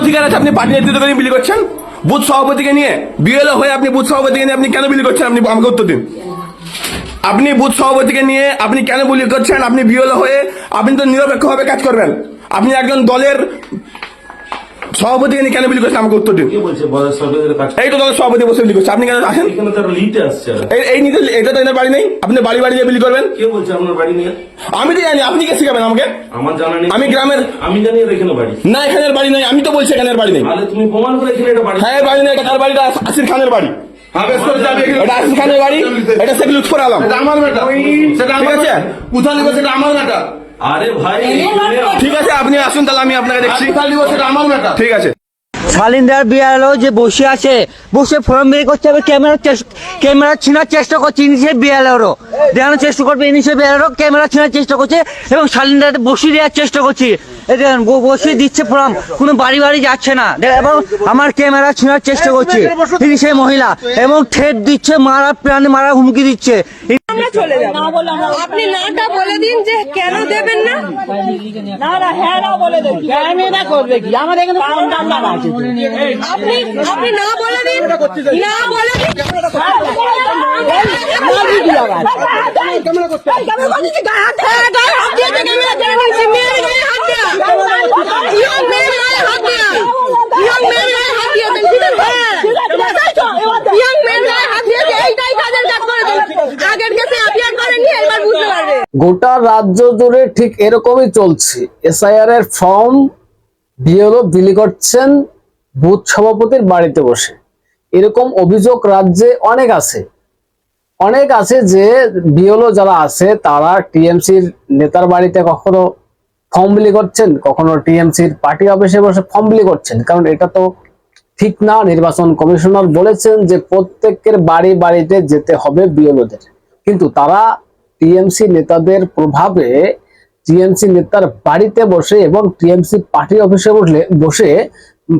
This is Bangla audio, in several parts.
অধিকার আছে, আপনি পার্টি নেতৃত্বকে নিয়ে বিলি করছেন? বুথ সভাপতিকে নিয়ে বিএলও হয়ে আপনি বুথ সভাপতিকে নিয়ে আপনি কেন বিলি করছেন? আপনি আমাকে উত্তর দিন। আপনি বুথ সভাপতিকে নিয়ে আপনি কেন বিলি করছেন? আপনি বিএলও হয়ে আপনি তো নিরপেক্ষভাবে কাজ করবেন। আপনি একজন দলের সভাপতিকে নিয়ে কেন বিলি করছেন আমাকে উত্তর দিন এই তো দলের সভাপতি বসে বিলি করছে। আপনি কেন আসেন। এই নিতে এটা তো এনার বাড়ি নেই। আপনি বাড়ি বাড়ি গিয়ে বিলি করবেন? কে বলছে আপনার বাড়ি নিয়ে? আমি তো জানি। আপনি কে শিখাবেন আমাকে? আমার জানা নেই। আমি গ্রামের- আমি জানি এখানে বাড়ি। না এখানের বাড়ি নেই। আমি তো বলছি এখানের বাড়ি নেই। তুমি প্রমাণ করে এখানে এটা বাড়ি হ্যাঁ বাড়ি নেই। এটা কার বাড়িটা আসির খানের বাড়ি। এটা আসির খানের বাড়ি। এটা শেখ লুৎফর আলম। আমার বেটা। সেটা আমার আছে? কোথা নিব সেটা আমার বেটা। আরে ভাই ঠিক আছে আপনি আসুন তাহলে আমি আপনাকে দেখছি। ঠিক আছে। শালিন্দার বিয়ালো যে বসে আছে বসে ফর্ম বের করছে আবার ক্যামেরা ক্যামেরা ছিনার চেষ্টা করছে ইনিশে বিয়ালেরও দেখানোর চেষ্টা করবে ইনিশে বিয়ালেরও ক্যামেরা ছিনার চেষ্টা করছে এবং শালিন্দার বসিয়ে দেওয়ার চেষ্টা করছে। এই দেখেন ব- দিচ্ছে ফর্ম কোনো বাড়ি বাড়ি যাচ্ছে না এবং আমার ক্যামেরা ছিনার চেষ্টা করছে তিনি সেই মহিলা এবং ঠেট দিচ্ছে মারা প্রাণে মারা হুমকি দিচ্ছে চলে যাব আপনি নাটা বলে দিন যে কেন দেবেন না না না হ্যাঁ না বলে দেন না করবে কি আমাদের এখানে আছে আপনি আপনি না বলে দিন না বলে দিন আগের কাছে অ্যাপিয়ার করেনি এবার বুঝতে পারবে গোটা রাজ্য জুড়ে ঠিক এরকমই চলছে। এসআইআর এর ফর্ম বিএলও বিলি করছেন বুথ সভাপতির বাড়িতে বসে। এরকম অভিযোগ রাজ্যে অনেক আছে। অনেক আছে যে বিএলও যারা আছে, তারা টিএমসির নেতার বাড়িতে কখনো ফর্ম বিলি করছেন, কখনো টিএমসির পার্টি অফিসে বসে ফর্ম বিলি করছেন। কারণ এটা তো ঠিক না, নির্বাচন কমিশনার বলেছেন যে প্রত্যেকের বাড়ি বাড়িতে যেতে হবে বিএলওদের। কিন্তু তারা টিএমসি নেতাদের প্রভাবে টিএমসি নেতার বাড়িতে বসে এবং টিএমসি পার্টি অফিসে বসলে, বসে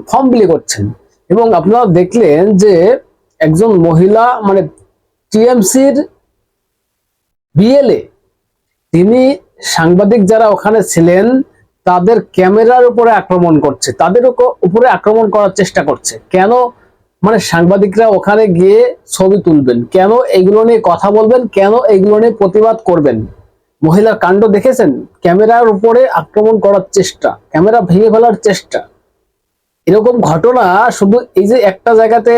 ফর্ম বিলি করছেন। এবং আপনারা দেখলেন যে একজন মহিলা মানে টিএমসির বিএলএ, তিনি সাংবাদিক যারা ওখানে ছিলেন, তাদের ক্যামেরার উপরে আক্রমণ করছে, তাদের উপ- উপরে আক্রমণ করার চেষ্টা করছে। কেন মানে সাংবাদিকরা ওখানে গিয়ে ছবি তুলবেন। কেন এগুলো নিয়ে কথা বলবেন? কেন এগুলো নিয়ে প্রতিবাদ করবেন? মহিলার কাণ্ড দেখেছেন? ক্যামেরার উপরে আক্রমণ করার চেষ্টা, ক্যামেরা ভেঙে ফেলার চেষ্টা। এরকম ঘটনা শুধু এই যে একটা জায়গাতে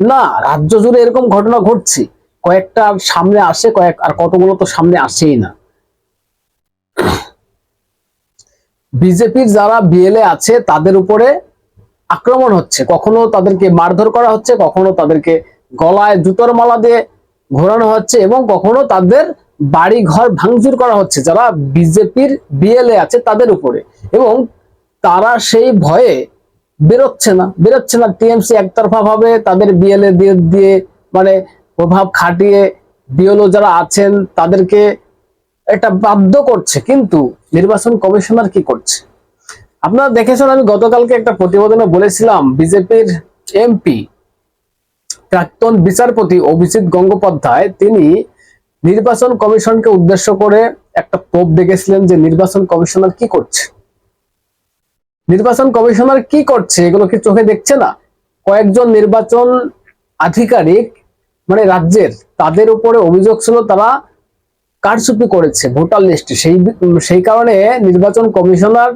না, রাজ্য জুড়ে এরকম ঘটনা ঘটছে। কয়েকটা সামনে আসে, কয়েক আর কতগুলো তো সামনে আসেই না। বিজেপির যারা বিএলএ আছে, তাদের উপরে আক্রমণ হচ্ছে। কখনো তাদেরকে মারধর করা হচ্ছে, কখনো তাদেরকে গলায় জুতোর মালা দিয়ে ঘোরানো হচ্ছে এবং কখনো তাদের বাড়ি ঘর ভাঙচুর করা হচ্ছে। যারা বিজেপির বিএলএ আছে তাদের উপরে। এবং তারা সেই ভয়ে বেরোচ্ছে না বেরোচ্ছে না। টিএমসি একতরফা ভাবে তাদের বিএলএ দিয়ে দিয়ে মানে প্রভাব খাটিয়ে বিএলও যারা আছেন তাদেরকে এটা বাধ্য করছে। কিন্তু নির্বাচন কমিশনার কি করছে? আপনারা দেখেছেন, আমি গতকালকে একটা প্রতিবেদনে বলেছিলাম, বিজেপির এমপি, প্রাক্তন বিচারপতি অভিজিৎ গঙ্গোপাধ্যায়, তিনি নির্বাচন কমিশনকে উদ্দেশ্য করে একটা তোপ দেখেছিলেন যে নির্বাচন কমিশনার কি করছে। নির্বাচন কমিশনার কি করছে, এগুলো কি চোখে দেখছে না? কয়েকজন নির্বাচন আধিকারিক মানে রাজ্যের, তাদের উপরে অভিযোগ ছিল তারা কারচুপি করেছে ভোটার লিস্টে। সেই সেই কারণে নির্বাচন কমিশনার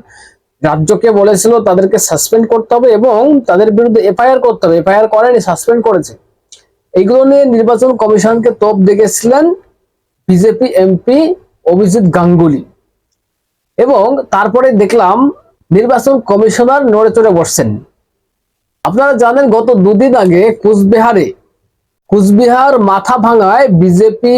রাজ্যকে বলেছিল তাদেরকে সাসপেন্ড করতে হবে এবং তাদের বিরুদ্ধে এফআইআর করতে হবে। এফআইআর করেনি সাসপেন্ড করেছে। এইগুলো নিয়ে নির্বাচন কমিশনকে তোপ দেখেছিলেন বিজেপি এমপি অভিজিৎ গাঙ্গুলি। এবং তারপরে দেখলাম নির্বাচন কমিশনার নড়ে চড়ে বসছেন। আপনারা জানেন গত দুদিন আগে কুচবিহারে, কুচবিহার মাথা ভাঙায় বিজেপি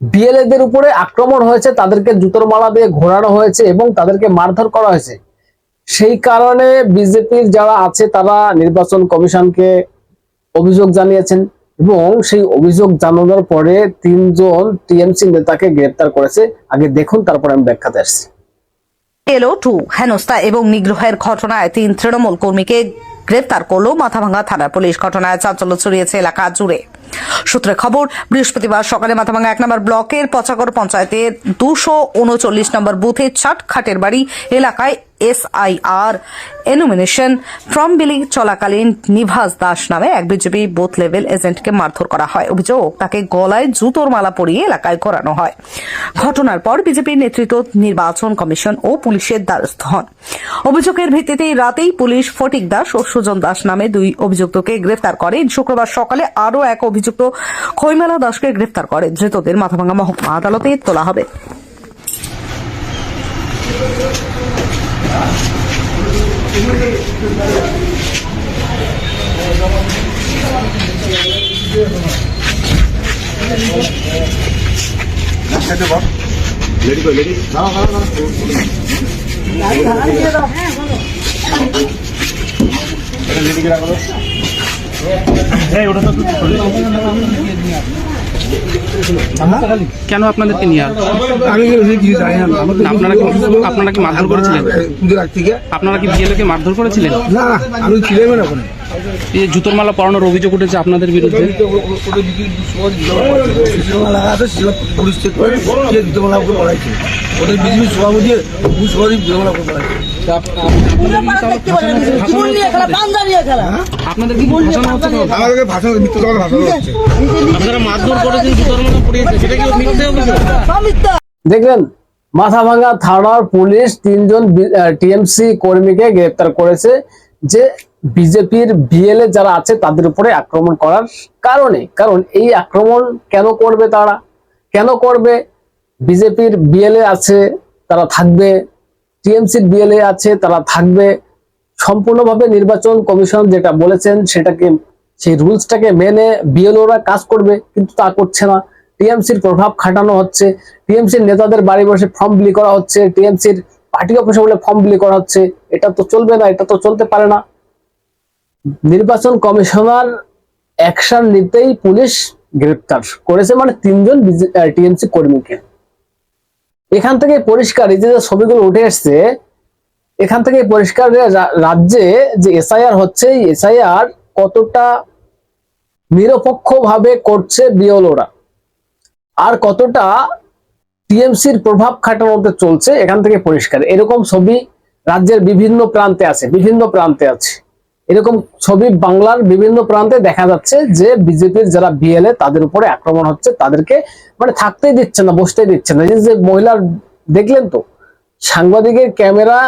বিএলএদের উপরে আক্রমণ হয়েছে, তাদেরকে জুতোর মালা দিয়ে ঘোরানো হয়েছে এবং তাদেরকে মারধর করা হয়েছে। সেই কারণে বিজেপির যারা আছে, তারা নির্বাচন কমিশনকে অভিযোগ জানিয়েছেন এবং সেই অভিযোগ জানানোর পরে তিনজন টিএমসি নেতাকে গ্রেপ্তার করেছে। আগে দেখুন, তারপরে আমি ব্যাখ্যাতে আসছি। এলো টু হেনস্থা এবং নিগ্রহের ঘটনায় তিন তৃণমূল কর্মীকে গ্রেপ্তার করল মাথাভাঙ্গা থানার পুলিশ। ঘটনায় চাঞ্চল্য ছড়িয়েছে এলাকা জুড়ে। সূত্রে খবর, বৃহস্পতিবার সকালে মাথাভাঙ্গা এক নম্বর ব্লকের পচাগড় পঞ্চায়েতের দুশো উনচল্লিশ নম্বর বুথে ছাট খাটের বাড়ি এলাকায় এসআইআর এনুমিনেশন ফর্ম বিলিং চলাকালীন নিভাস দাস নামে এক বিজেপি বুথ লেভেল এজেন্টকে মারধর করা হয়। অভিযোগ, তাকে গলায় জুতোর মালা পরিয়ে এলাকায় করানো হয়। ঘটনার পর বিজেপির নেতৃত্ব নির্বাচন কমিশন ও পুলিশের দ্বারস্থ হন। অভিযোগের ভিত্তিতে রাতেই পুলিশ ফটিক দাস ও সুজন দাস নামে দুই অভিযুক্তকে গ্রেফতার করে। শুক্রবার সকালে আরও এক অভিযুক্ত খৈমালা দাসকে গ্রেফতার করে। ধৃতদের মাথাভাঙ্গা মহকুমা আদালতে তোলা হবে। 해줘봐. 내리고 내리. 나와 나와 나와. 내리기라고. 네, 오른쪽 걸려. কেন আপনাদেরকে নিয়ে আসবে আমি কিছু জানি না। আপনারা কি আপনারা কি মারধর করেছিলেন? আপনারা কি বিএলওকে মারধর করেছিলেন? না আমি ছিলাম না ওখানে। এই জুতোর মালা পরানোর অভিযোগ উঠেছে আপনাদের বিরুদ্ধে? মিথ্যে অভিযোগ দেখলেন মাথাভাঙ্গা থানার পুলিশ তিনজন টিএমসি কর্মীকে গ্রেপ্তার করেছে যে বিজেপির বিএলএ যারা আছে, তাদের উপরে আক্রমণ করার কারণে। কারণ এই আক্রমণ কেন করবে তারা? কেন করবে? বিজেপির বিএলএ আছে, তারা থাকবে। টিএমসির বিএলএ আছে, তারা থাকবে। সম্পূর্ণভাবে নির্বাচন কমিশন যেটা বলেছেন, সেটাকে, সেই রুলসটাকে মেনে বিএলওরা কাজ করবে, কিন্তু তা করছে না। টিএমসির প্রভাব খাটানো হচ্ছে। টিএমসির নেতাদের বাড়ি বসে ফর্ম বিলি করা হচ্ছে। টিএমসির পার্টি অফিসে বলে ফর্ম বিলি করা হচ্ছে। এটা তো চলবে না, এটা তো চলতে পারে না। নির্বাচন কমিশনার অ্যাকশন নিতেই পুলিশ গ্রেপ্তার করেছে মানে তিনজন টিএমসি কর্মীকে। এখান থেকে পরিষ্কার, এই যে ছবিগুলো উঠে এসছে, এখান থেকে পরিষ্কার রাজ্যে যে এসআইআর হচ্ছে এসআইআর কতটা নিরপেক্ষ ভাবে করছে বিওলোরা আর কতটা টিএমসির প্রভাব খাটানোতে চলছে, এখান থেকে পরিষ্কার। এরকম ছবি রাজ্যের বিভিন্ন প্রান্তে আছে, বিভিন্ন প্রান্তে আছে। এরকম ছবি বাংলার বিভিন্ন প্রান্তে দেখা যাচ্ছে যে বিজেপির যারা বিএলএ তাদের উপরে আক্রমণ হচ্ছে, তাদেরকে মানে থাকতেই দিচ্ছে না, বসতেই দিচ্ছে না। যে মহিলার দেখলেন তো, সাংবাদিকের ক্যামেরা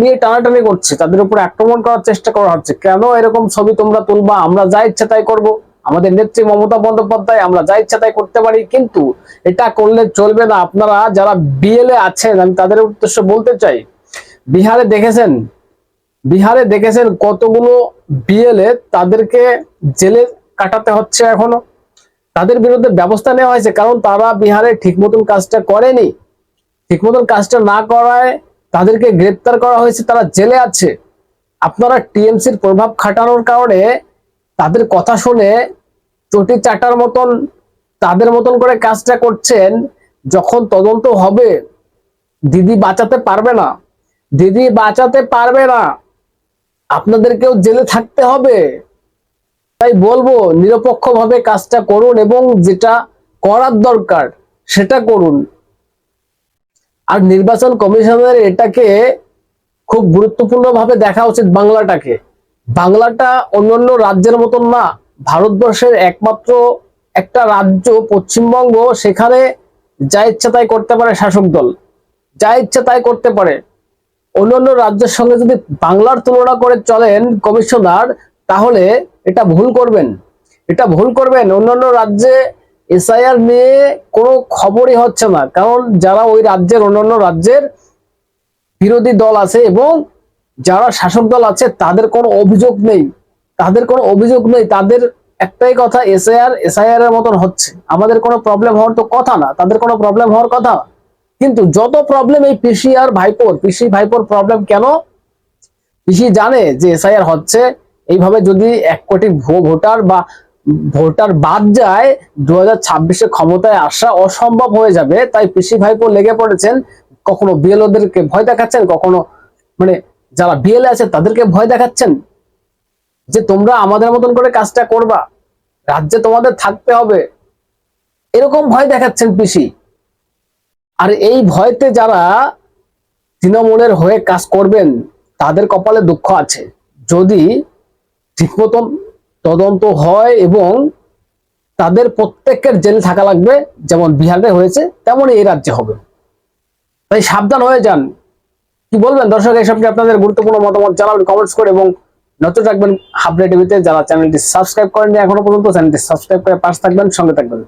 নিয়ে টানাটানি করছে, তাদের উপরে আক্রমণ করার চেষ্টা করা হচ্ছে। কেন এরকম ছবি তোমরা তুলবা? আমরা যা ইচ্ছা তাই করব। আমাদের নেত্রী মমতা বন্দ্যোপাধ্যায়, আমরা যা ইচ্ছা তাই করতে পারি, কিন্তু এটা করলে চলবে না। আপনারা যারা বিএলএ আছেন, আমি তাদের উদ্দেশ্য বলতে চাই, বিহারে দেখেছেন বিহারে দেখেছেন কতগুলো বিএলএ তাদেরকে জেলে কাটাতে হচ্ছে এখনও? তাদের বিরুদ্ধে ব্যবস্থা নেওয়া হয়েছে, কারণ তারা বিহারে ঠিক মতন কাজটা করেনি। ঠিক মতন কাজটা না করায় তাদেরকে গ্রেপ্তার করা হয়েছে, তারা জেলে আছে। আপনারা টিএমসির প্রভাব খাটানোর কারণে তাদের কথা শুনে চটি চাটার মতন, তাদের মতন করে কাজটা করছেন, যখন তদন্ত হবে, দিদি বাঁচাতে পারবে না। দিদি বাঁচাতে পারবে না। আপনাদেরকেও জেলে থাকতে হবে। তাই বলব, নিরপেক্ষভাবে কাজটা করুন এবং যেটা করার দরকার সেটা করুন। আর নির্বাচন কমিশনের এটাকে খুব গুরুত্বপূর্ণভাবে দেখা উচিত বাংলাটাকে। বাংলাটা অন্যান্য রাজ্যের মতন না, ভারতবর্ষের একমাত্র একটা রাজ্য পশ্চিমবঙ্গ, সেখানে যা ইচ্ছা তাই করতে পারে শাসক দল। যা ইচ্ছা তাই করতে পারে। অন্যান্য রাজ্যের সঙ্গে যদি বাংলার তুলনা করে চলেন কমিশনার, তাহলে এটা ভুল করবেন। এটা ভুল করবেন। অন্যান্য রাজ্যে এসআইআর নিয়ে কোনো খবরই হচ্ছে না। কারণ যারা ওই রাজ্যের, অন্যান্য রাজ্যের বিরোধী দল আছে এবং যারা শাসক দল আছে, তাদের কোনো অভিযোগ নেই। তাদের কোনো অভিযোগ নেই। তাদের একটাই কথা, এসআইআর এসআইআর এর মতন হচ্ছে। আমাদের কোনো প্রবলেম হওয়ার তো কথা না। তাদের কোনো প্রবলেম হওয়ার কথা না। কিন্তু যত প্রবলেম এই পিসি আর ভাইপোর, পিসি ভাইপোর প্রবলেম কেন? পিসি জানে যে এসআইআর হচ্ছে, এইভাবে যদি এক কোটি ভো- ভোটার বা ভোটার বাদ যায় দু হাজার ক্ষমতায় আসা অসম্ভব হয়ে যাবে। তাই পিসি ভাইপো লেগে পড়েছেন, কখনো বিএলওদেরকে ভয় দেখাচ্ছেন, কখনো মানে যারা বিএলএ আছে তাদেরকে ভয় দেখাচ্ছেন যে তোমরা আমাদের মতন করে কাজটা করবা, রাজ্যে তোমাদের থাকতে হবে। এরকম ভয় দেখাচ্ছেন পিসি। আর এই ভয়তে যারা তৃণমূলের হয়ে কাজ করবেন, তাদের কপালে দুঃখ আছে। যদি ঠিক মতন তদন্ত হয় এবং তাদের প্রত্যেকের জেলে থাকা লাগবে, যেমন বিহারে হয়েছে, তেমনই এই রাজ্যে হবে। তাই সাবধান হয়ে যান। কি বলবেন দর্শক এসব নিয়ে আপনাদের গুরুত্বপূর্ণ মতামত জানাবেন কমেন্টস করে এবং নজর রাখবেন হাবড়ে টিভিতে। যারা চ্যানেলটি সাবস্ক্রাইব করেননি, এখনও পর্যন্ত চ্যানেলটি সাবস্ক্রাইব করে পাশে থাকবেন, সঙ্গে থাকবেন।